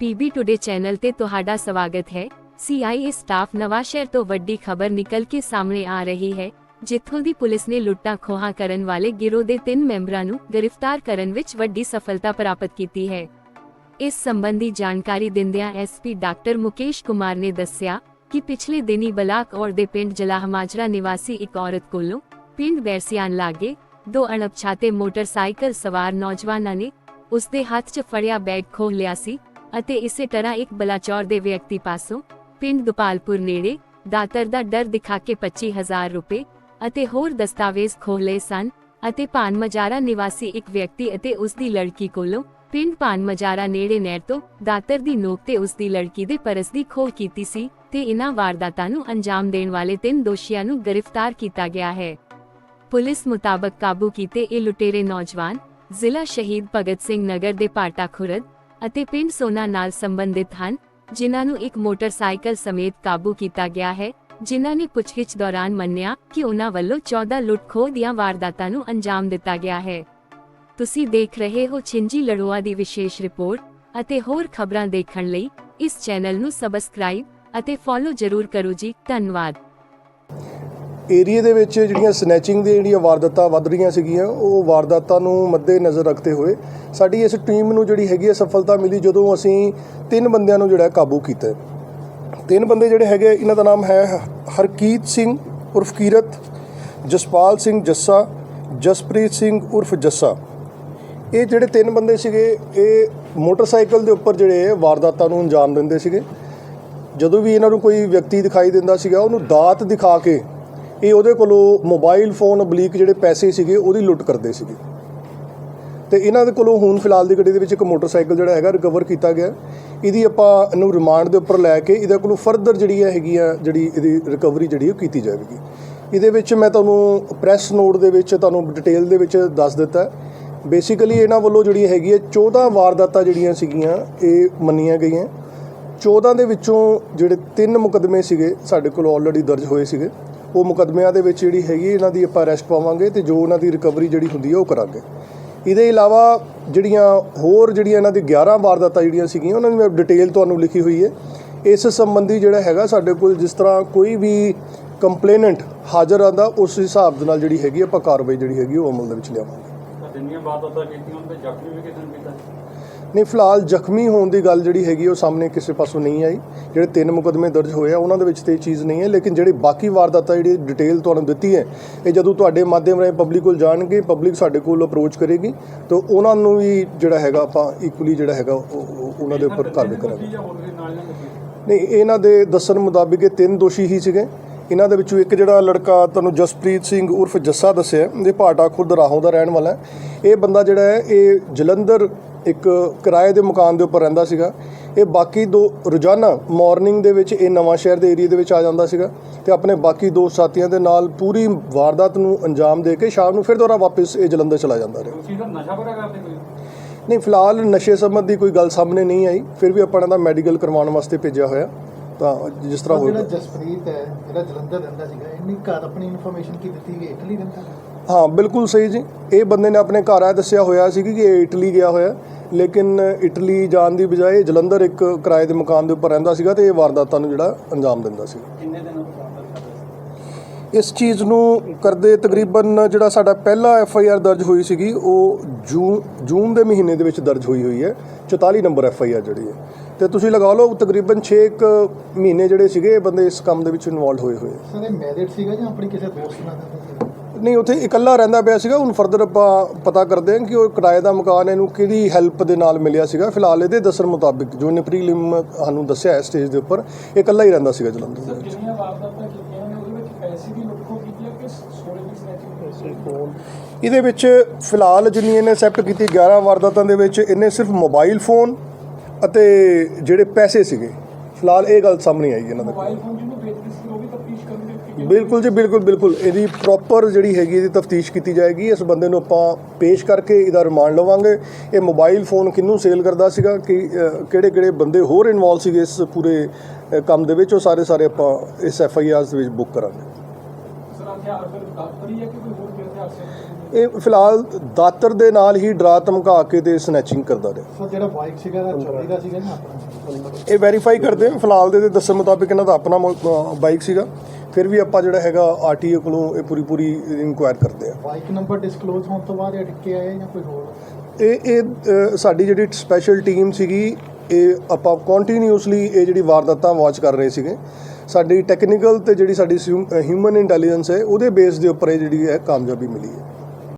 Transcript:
PB today channel ਤੇ ਤੁਹਾਡਾ ਸਵਾਗਤ ਹੈ। ਸੀਆਈਏ ਸਟਾਫ ਨਵਾਂਸ਼ਹਿਰ ਤੋਂ ਵੱਡੀ ਖਬਰ ਨਿਕਲ ਕੇ ਸਾਹਮਣੇ ਆ ਰਹੀ ਹੈ, ਜਿੱਥੋਂ ਦੀ ਪੁਲਿਸ ਨੇ ਲੁੱਟਾਂ ਖੋਹਾਂ ਕਰਨ ਵਾਲੇ ਗਿਰੋਹ ਦੇ ਤਿੰਨ ਮੈਂਬਰਾਂ ਨੂੰ ਗ੍ਰਿਫਤਾਰ ਕਰਨ ਵਿੱਚ ਵੱਡੀ ਸਫਲਤਾ ਪ੍ਰਾਪਤ ਕੀਤੀ ਹੈ। ਇਸ ਸੰਬੰਧੀ ਜਾਣਕਾਰੀ ਦਿੰਦਿਆਂ ਐਸਪੀ ਡਾਕਟਰ ਮੁਕੇਸ਼ ਕੁਮਾਰ ਨੇ ਦੱਸਿਆ ਕਿ ਪਿਛਲੇ ਦਿਨੀ ਬਲਾਕ ਔਰ ਦੇ ਪਿੰਡ ਜਲਾਹਮਾਜਰਾ ਨਿਵਾਸੀ ਇੱਕ ਔਰਤ ਕੋਲੋਂ ਪਿੰਡ ਬੈਰਸੀਆਨ ਲਾਗੇ ਦੋ ਅਣਪਛਾਤੇ ਮੋਟਰਸਾਈਕਲ ਸਵਾਰ ਨੌਜਵਾਨਾਂ ਨੇ ਉਸ ਦੇ ਹੱਥ 'ਚ ਫੜਿਆ ਬੈਗ ਖੋਹ ਲਿਆ ਸੀ। ਅਤੇ ਇਸੇ ਤਰ੍ਹਾਂ ਇੱਕ ਬਲਾਚੌਰ ਦੇ ਵਿਅਕਤੀ ਪਾਸੋਂ ਪਿੰਡ ਗੋਪਾਲਪੁਰ ਨੇੜੇ ਦਾਤਰ ਦਾ ਡਰ ਦਿਖਾ ਕੇ 25000 ਰੁਪਏ ਅਤੇ ਹੋਰ ਦਸਤਾਵੇਜ਼ ਖੋਹ ਲਏ ਸਨ ਅਤੇ ਭਾਨ ਨਿਵਾਸੀ ਇੱਕ ਵਿਅਕਤੀ ਅਤੇ ਉਸ ਦੀ ਲੜਕੀ ਕੋਲੋਂ ਪਿੰਡ ਭਾਨ ਮਜਾਰਾ ਨੇੜੇ ਨਹਿਰ ਤੋਂ ਦਾਤਰ ਦੀ ਨੋਕ ਤੇ ਉਸ ਦੀ ਲੜਕੀ ਦੇ ਪਰਸ ਦੀ ਖੋਹ ਕੀਤੀ ਸੀ ਤੇ ਇਨ੍ਹਾਂ ਵਾਰਦਾਤਾਂ ਨੂੰ ਅੰਜਾਮ ਦੇਣ ਵਾਲੇ ਤਿੰਨ ਦੋਸ਼ੀਆਂ ਨੂੰ ਗ੍ਰਿਫਤਾਰ ਕੀਤਾ ਗਿਆ ਹੈ। ਪੁਲਿਸ ਮੁਤਾਬਕ ਕਾਬੂ ਕੀਤੇ ਇਹ ਲੁਟੇਰੇ ਨੌਜਵਾਨ ਜ਼ਿਲ੍ਹਾ ਸ਼ਹੀਦ ਭਗਤ ਸਿੰਘ ਨਗਰ ਦੇ ਪਾਟਾ ਖੁਰਦ ਅਤੇ ਪਿੰਡ ਸੋਨਾ ਨਾਲ ਸੰਬੰਧਿਤ ਹਨ, ਜਿਨ੍ਹਾਂ ਨੂੰ ਇੱਕ ਮੋਟਰਸਾਈਕਲ ਸਮੇਤ ਕਾਬੂ ਕੀਤਾ ਗਿਆ ਹੈ, ਜਿਨ੍ਹਾਂ ਨੇ ਪੁੱਛਗਿੱਛ ਦੌਰਾਨ ਮੰਨਿਆ ਕਿ ਉਹਨਾਂ ਵੱਲੋਂ 14 ਲੁੱਟ-ਖੋਹ ਦੀਆਂ ਵਾਰਦਾਤਾਂ ਨੂੰ ਅੰਜਾਮ ਦਿੱਤਾ ਗਿਆ ਹੈ। ਤੁਸੀਂ ਦੇਖ ਰਹੇ ਹੋ ਛਿੰਜੀ ਲੜੋਆ ਦੀ ਵਿਸ਼ੇਸ਼ ਰਿਪੋਰਟ, ਅਤੇ ਹੋਰ ਖਬਰਾਂ ਦੇਖਣ ਲਈ ਇਸ ਚੈਨਲ ਨੂੰ ਸਬਸਕ੍ਰਾਈਬ ਅਤੇ ਫੋਲੋ ਜ਼ਰੂਰ ਕਰੋ ਜੀ, ਧੰਨਵਾਦ। ਏਰੀਏ ਦੇ ਵਿੱਚ ਜਿਹੜੀਆਂ ਸਨੈਚਿੰਗ ਦੀਆਂ ਜਿਹੜੀਆਂ ਵਾਰਦਾਤਾਂ ਵੱਧ ਰਹੀਆਂ ਸੀਗੀਆਂ, ਉਹ ਵਾਰਦਾਤਾਂ ਨੂੰ ਮੱਦੇ ਨਜ਼ਰ ਰੱਖਦੇ ਹੋਏ ਸਾਡੀ ਇਸ ਟੀਮ ਨੂੰ ਜਿਹੜੀ ਹੈਗੀ ਹੈ ਸਫਲਤਾ ਮਿਲੀ ਜਦੋਂ ਅਸੀਂ ਤਿੰਨ ਬੰਦਿਆਂ ਨੂੰ ਜਿਹੜਾ ਕਾਬੂ ਕੀਤਾ। ਤਿੰਨ ਬੰਦੇ ਜਿਹੜੇ ਹੈਗੇ ਇਹਨਾਂ ਦਾ ਨਾਮ ਹੈ ਹਰਕੀਤ ਸਿੰਘ ਉਰਫ ਕੀਰਤ, ਜਸਪਾਲ ਸਿੰਘ ਜੱਸਾ, ਜਸਪ੍ਰੀਤ ਸਿੰਘ ਉਰਫ ਜੱਸਾ। ਇਹ ਜਿਹੜੇ ਤਿੰਨ ਬੰਦੇ ਸੀਗੇ, ਇਹ ਮੋਟਰਸਾਈਕਲ ਦੇ ਉੱਪਰ ਜਿਹੜੇ ਵਾਰਦਾਤਾਂ ਨੂੰ ਅੰਜਾਮ ਦਿੰਦੇ ਸੀਗੇ। ਜਦੋਂ ਵੀ ਇਹਨਾਂ ਨੂੰ ਕੋਈ ਵਿਅਕਤੀ ਦਿਖਾਈ ਦਿੰਦਾ ਸੀਗਾ, ਉਹਨੂੰ ਦਾਤ ਦਿਖਾ ਕੇ ਇਹ ਉਹਦੇ ਕੋਲੋਂ ਮੋਬਾਈਲ ਫੋਨ ਬਲੀਕ ਜਿਹੜੇ ਪੈਸੇ ਸੀਗੇ, ਉਹਦੀ ਲੁੱਟ ਕਰਦੇ ਸੀਗੇ। ਤੇ ਇਹਨਾਂ ਦੇ ਕੋਲੋਂ ਹੁਣ ਫਿਲਹਾਲ ਦੀ ਗੱਡੀ ਦੇ ਵਿੱਚ ਇੱਕ ਮੋਟਰਸਾਈਕਲ ਜਿਹੜਾ ਹੈਗਾ ਰਿਕਵਰ ਕੀਤਾ ਗਿਆ। ਇਹਦੀ ਆਪਾਂ ਇਹਨੂੰ ਰਿਮਾਂਡ ਦੇ ਉੱਪਰ ਲੈ ਕੇ ਇਹਦੇ ਕੋਲੋਂ ਫਰਦਰ ਜਿਹੜੀ ਹੈਗੀ ਆ, ਜਿਹੜੀ ਇਹਦੀ ਰਿਕਵਰੀ ਜਿਹੜੀ ਉਹ ਕੀਤੀ ਜਾਵੇਗੀ। ਇਹਦੇ ਵਿੱਚ ਮੈਂ ਤੁਹਾਨੂੰ ਪ੍ਰੈਸ ਨੋਟ ਦੇ ਵਿੱਚ ਤੁਹਾਨੂੰ ਡਿਟੇਲ ਦੇ ਵਿੱਚ ਦੱਸ ਦਿੱਤਾ। ਬੇਸਿਕਲੀ ਇਹਨਾਂ ਵੱਲੋਂ ਜਿਹੜੀ ਹੈਗੀ ਹੈ 14 ਵਾਰਦਾਤਾਂ ਜਿਹੜੀਆਂ ਸੀਗੀਆਂ, ਇਹ ਮੰਨੀਆਂ ਗਈਆਂ। 14 ਦੇ ਵਿੱਚੋਂ ਜਿਹੜੇ ਤਿੰਨ ਮੁਕਦਮੇ ਸੀਗੇ ਸਾਡੇ ਕੋਲ ਆਲਰੇਡੀ ਦਰਜ ਹੋਏ ਸੀਗੇ, ਉਹ ਮੁਕਦਮਿਆਂ ਦੇ ਵਿੱਚ ਜਿਹੜੀ ਹੈਗੀ ਇਹਨਾਂ ਦੀ ਆਪਾਂ ਅਰੈਸਟ ਪਾਵਾਂਗੇ ਤੇ ਜੋ ਉਹਨਾਂ ਦੀ ਰਿਕਵਰੀ ਜਿਹੜੀ ਹੁੰਦੀ ਹੈ ਉਹ ਕਰਾਂਗੇ। ਇਹਦੇ ਇਲਾਵਾ ਜਿਹੜੀਆਂ ਹੋਰ ਜਿਹੜੀਆਂ ਇਹਨਾਂ ਦੀ 11 ਵਾਰਦਾਤਾਂ ਜਿਹੜੀਆਂ ਸੀਗੀਆਂ, ਉਹਨਾਂ ਦੀ ਮੈਂ ਡਿਟੇਲ ਤੁਹਾਨੂੰ ਲਿਖੀ ਹੋਈ ਹੈ। ਇਸ ਸੰਬੰਧੀ ਜਿਹੜਾ ਹੈਗਾ ਸਾਡੇ ਕੋਲ ਜਿਸ ਤਰ੍ਹਾਂ ਕੋਈ ਵੀ ਕੰਪਲੇਨੈਂਟ ਹਾਜ਼ਰ ਆਂਦਾ ਉਸ ਹਿਸਾਬ ਦੇ ਨਾਲ ਜਿਹੜੀ ਹੈਗੀ ਆਪਾਂ ਕਾਰਵਾਈ ਜਿਹੜੀ ਹੈਗੀ ਉਹ ਅਮਲ ਦੇ ਵਿੱਚ ਲਿਆਵਾਂਗੇ। ਜਿੰਨੀਆਂ ਵਾਰਦਾਤਾਂ ਕੀਤੀਆਂ ਉਹਨਾਂ ਤੇ ਜ਼ਖਮੀ ਵੀ ਕਿਸੇ ਨੇ ਕੀਤਾ ਨਹੀਂ ਫਿਲਹਾਲ ਜ਼ਖਮੀ ਹੋਣ ਦੀ ਗੱਲ ਜਿਹੜੀ ਹੈਗੀ ਉਹ ਸਾਹਮਣੇ ਕਿਸੇ ਪਾਸੋਂ ਨਹੀਂ ਆਈ। ਜਿਹੜੇ ਤਿੰਨ ਮੁਕਦਮੇ ਦਰਜ ਹੋਏ ਆ ਉਹਨਾਂ ਦੇ ਵਿੱਚ ਤੇ ਇਹ ਚੀਜ਼ ਨਹੀਂ ਹੈ ਲੇਕਿਨ ਜਿਹੜੀ ਬਾਕੀ ਵਾਰਦਾਤਾਂ ਜਿਹੜੀ ਡਿਟੇਲ ਤੁਹਾਨੂੰ ਦਿੱਤੀ ਹੈ ਇਹ ਜਦੋਂ ਤੁਹਾਡੇ ਮਾਧਿਅਮ ਰਾਹੀਂ ਪਬਲਿਕ ਕੋਲ ਜਾਣਗੇ ਪਬਲਿਕ ਸਾਡੇ ਕੋਲ ਅਪਰੋਚ ਕਰੇਗੀ ਤਾਂ ਉਹਨਾਂ ਨੂੰ ਵੀ ਜਿਹੜਾ ਹੈਗਾ ਆਪਾਂ ਇਕੁਅਲੀ ਜਿਹੜਾ ਹੈਗਾ ਉਹ- ਉਹ- ਉਹਨਾਂ ਦੇ ਉੱਪਰ ਕਾਰਵਾਈ ਕਰਾਂਗੇ। ਨਹੀਂ ਇਹਨਾਂ ਦੇ ਦੱਸਣ ਮੁਤਾਬਿਕ ਇਹ ਤਿੰਨ ਦੋਸ਼ੀ ਹੀ ਸੀਗੇ। ਇਹਨਾਂ ਦੇ ਵਿੱਚੋਂ ਇੱਕ ਜਿਹੜਾ ਲੜਕਾ ਤੁਹਾਨੂੰ ਜਸਪ੍ਰੀਤ ਸਿੰਘ ਉਰਫ ਜੱਸਾ ਦੱਸਿਆ ਇਹ ਭਾਟਾ ਖੁਰਦ ਰਾਹੋਂ ਦਾ ਰਹਿਣ ਵਾਲਾ ਹੈ। ਇਹ ਬੰਦਾ ਜਿਹੜਾ ਹੈ ਇਹ ਜਲੰਧਰ ਇੱਕ ਕਿਰਾਏ ਦੇ ਮਕਾਨ ਦੇ ਉੱਪਰ ਰਹਿੰਦਾ ਸੀਗਾ। ਇਹ ਬਾਕੀ ਦੋ ਰੋਜ਼ਾਨਾ ਮਾਰਨਿੰਗ ਦੇ ਵਿੱਚ ਇਹ ਨਵਾਂ ਸ਼ਹਿਰ ਦੇ ਏਰੀਆ ਦੇ ਵਿੱਚ ਆ ਜਾਂਦਾ ਸੀਗਾ ਤੇ ਆਪਣੇ ਬਾਕੀ ਦੋ ਸਾਥੀਆਂ ਦੇ ਨਾਲ ਪੂਰੀ ਵਾਰਦਾਤ ਨੂੰ ਅੰਜਾਮ ਦੇ ਕੇ ਸ਼ਾਮ ਨੂੰ ਫਿਰ ਦੁਬਾਰਾ ਵਾਪਸ ਇਹ ਜਲੰਧਰ ਚਲਾ ਜਾਂਦਾ ਰਿਹਾ। ਚੀਜ਼ ਦਾ ਨਸ਼ਾ ਬੜਾ ਕਰਦੇ ਕੋਈ ਨਹੀਂ ਫਿਲਹਾਲ ਨਸ਼ੇ ਸੰਬੰਧੀ ਕੋਈ ਗੱਲ ਸਾਹਮਣੇ ਨਹੀਂ ਆਈ। ਫਿਰ ਵੀ ਆਪਾਂ ਇਹਨਾਂ ਦਾ ਮੈਡੀਕਲ ਕਰਵਾਉਣ ਵਾਸਤੇ ਭੇਜਿਆ ਹੋਇਆ। ਤਾਂ ਜਿਸ ਤਰ੍ਹਾਂ ਜਿਹੜਾ ਹੋਊਗਾ ਜਸਪ੍ਰੀਤ ਹੈ ਜਿਹੜਾ ਜਲੰਧਰ ਰਹਿੰਦਾ ਸੀਗਾ ਇਹਨੇ ਘਰ ਆਪਣੀ ਇਨਫੋਰਮੇਸ਼ਨ ਕੀ ਦਿੱਤੀ ਕਿ ਇਟਲੀ ਰਹਿੰਦਾ ਹੈ? ਹਾਂ ਬਿਲਕੁਲ ਸਹੀ ਜੀ। ਇਹ ਬੰਦੇ ਨੇ ਆਪਣੇ ਘਰ ਆ ਦੱਸਿਆ ਹੋਇਆ ਸੀ ਕਿ ਇਹ ਇਟਲੀ ਗਿਆ ਹੋਇਆ। ਲੇਕਿਨ ਇਟਲੀ ਜਾਣ ਦੀ ਬਜਾਏ ਜਲੰਧਰ ਇੱਕ ਕਿਰਾਏ ਦੇ ਮਕਾਨ ਦੇ ਉੱਪਰ ਰਹਿੰਦਾ ਸੀਗਾ ਤੇ ਇਹ ਵਾਰਦਾਤਾਂ ਨੂੰ ਜਿਹੜਾ ਅੰਜਾਮ ਦਿੰਦਾ ਸੀ। ਇਸ ਚੀਜ਼ ਨੂੰ ਕਰਦੇ ਤਕਰੀਬਨ ਜਿਹੜਾ ਸਾਡਾ ਪਹਿਲਾ ਐਫ ਆਈ ਆਰ ਦਰਜ ਹੋਈ ਸੀਗੀ ਉਹ ਜੂਨ ਜੂਨ ਦੇ ਮਹੀਨੇ ਦੇ ਵਿੱਚ ਦਰਜ ਹੋਈ ਹੋਈ ਹੈ। 44 ਨੰਬਰ ਐਫ ਆਈ ਆਰ ਜਿਹੜੀ ਹੈ। ਤੇ ਤੁਸੀਂ ਲਗਾ ਲਓ ਤਕਰੀਬਨ 6 ਮਹੀਨੇ ਜਿਹੜੇ ਸੀਗੇ ਬੰਦੇ ਇਸ ਕੰਮ ਦੇ ਵਿੱਚ ਇਨਵੋਲਡ ਹੋਏ ਹੋਏ। ਸਰ ਇਹ ਮੈਰਿਡ ਸੀਗਾ ਜਾਂ ਆਪਣੀ ਕਿਸੇ ਦੋਸਤ ਨਾਲ ਸੀ ਨਹੀਂ ਉੱਥੇ ਇਕੱਲਾ ਰਹਿੰਦਾ ਪਿਆ ਸੀਗਾ। ਹੁਣ ਫਰਦਰ ਆਪਾਂ ਪਤਾ ਕਰਦੇ ਹਾਂ ਕਿ ਉਹ ਕਿਰਾਏ ਦਾ ਮਕਾਨ ਇਹਨੂੰ ਕਿਹਦੀ ਹੈਲਪ ਦੇ ਨਾਲ ਮਿਲਿਆ ਸੀਗਾ। ਫਿਲਹਾਲ ਇਹਦੇ ਦੱਸਣ ਮੁਤਾਬਿਕ ਜੋ ਨੇ ਪ੍ਰੀਲਿਮ ਸਾਨੂੰ ਦੱਸਿਆ ਹੈ ਸਟੇਜ ਦੇ ਉੱਪਰ ਇਹ ਇਕੱਲਾ ਹੀ ਰਹਿੰਦਾ ਸੀਗਾ ਜਲੰਧਰ ਦੇ ਵਿੱਚ ਪੈਸੇ ਦੀ ਲੁੱਟਖੋ ਕੀਤੀ ਹੈ ਕਿ ਸੋਨੇ ਦੀ ਸਨੈਚਿੰਗ ਇਹਦੇ ਵਿੱਚ ਫਿਲਹਾਲ ਜਿੰਨੀ ਇਹਨੇ ਐਕਸੈਪਟ ਕੀਤੀ 11 ਵਾਰਦਾਤਾਂ ਦੇ ਵਿੱਚ ਇਹਨੇ ਸਿਰਫ ਮੋਬਾਈਲ ਫੋਨ ਅਤੇ ਜਿਹੜੇ ਪੈਸੇ ਸੀਗੇ ਫਿਲਹਾਲ ਇਹ ਗੱਲ ਸਾਹਮਣੇ ਆਈ ਇਹਨਾਂ ਦੇ ਮੋਬਾਈਲ ਫੋਨ ਜਿਹਨੂੰ ਵੇਚਦੇ ਸੀ ਉਹ ਵੀ ਤਫਤੀਸ਼ ਕਰਨਗੇ ਬਿਲਕੁਲ ਜੀ ਬਿਲਕੁਲ ਬਿਲਕੁਲ। ਇਹਦੀ ਪ੍ਰੋਪਰ ਜਿਹੜੀ ਹੈਗੀ ਇਹਦੀ ਤਫਤੀਸ਼ ਕੀਤੀ ਜਾਏਗੀ। ਇਸ ਬੰਦੇ ਨੂੰ ਆਪਾਂ ਪੇਸ਼ ਕਰਕੇ ਇਹਦਾ ਰਿਮਾਂਡ ਲਵਾਂਗੇ। ਇਹ ਮੋਬਾਈਲ ਫੋਨ ਕਿਹਨੂੰ ਸੇਲ ਕਰਦਾ ਸੀਗਾ? ਕਿ ਕਿਹੜੇ ਕਿਹੜੇ ਬੰਦੇ ਹੋਰ ਇਨਵੋਲਵ ਸੀਗੇ ਇਸ ਪੂਰੇ ਕੰਮ ਦੇ ਵਿੱਚ? ਉਹ ਸਾਰੇ ਸਾਰੇ ਆਪਾਂ ਇਸ ਐਫ ਆਈ ਆਰ ਦੇ ਵਿੱਚ ਬੁੱਕ ਕਰਾਂਗੇ। ਹਥਿਆਰ ਫਿਰ ਦਫਤਰੀ ਹੈ ਕਿ ਕੋਈ ਹੋਰ ਵੀ ਹਥਿਆਰ ਸੀ ਇਹ ਫਿਲਹਾਲ ਦਾਤਰ ਦੇ ਨਾਲ ਹੀ ਡਰਾ ਧਮਕਾ ਕੇ ਤੇ ਸਨੈਚਿੰਗ ਕਰਦਾ ਰਿਹਾ। ਸਰ ਜਿਹੜਾ ਬਾਈਕ ਸੀਗਾ ਇਹਦਾ ਚੋਰੀ ਦਾ ਸੀਗਾ ਜਾਂ ਆਪਣਾ? ਇਹ ਵੈਰੀਫਾਈ ਕਰਦੇ ਹਾਂ ਫਿਲਹਾਲ ਦੇ ਦੇ ਦੱਸਣ ਮੁਤਾਬਿਕ ਇਹਨਾਂ ਦਾ ਆਪਣਾ ਬਾਈਕ ਸੀਗਾ। ਫਿਰ ਵੀ ਆਪਾਂ ਜਿਹੜਾ ਹੈਗਾ ਆਰਟੀਓ ਕੋਲੋਂ ਇਹ ਪੂਰੀ ਪੂਰੀ ਇਨਕੁਆਇਰ ਕਰਦੇ ਆ ਬਾਈਕ ਨੰਬਰ ਡਿਸਕਲੋਜ਼ ਹੋਣ ਤੋਂ ਬਾਅਦ ਇਹ ਟਿੱਕੇ ਆਏ ਜਾਂ ਕੋਈ ਹੋਰ? ਇਹ ਇਹ ਸਾਡੀ ਜਿਹੜੀ ਸਪੈਸ਼ਲ ਟੀਮ ਸੀਗੀ ਇਹ ਆਪਾਂ ਕੰਟੀਨਿਊਸਲੀ ਇਹ ਜਿਹੜੀ ਵਾਰਦਾਤਾਂ ਵਾਚ ਕਰ ਰਹੇ ਸੀਗੇ। ਸਾਡੀ ਟੈਕਨੀਕਲ ਤੇ ਜਿਹੜੀ ਸਾਡੀ ਹਿਊਮਨ ਇੰਟੈਲੀਜੈਂਸ ਹੈ, ਉਹਦੇ ਬੇਸ ਦੇ ਉੱਪਰ ਇਹ ਜਿਹੜੀ ਹੈ ਕਾਮਯਾਬੀ ਮਿਲੀ ਹੈ।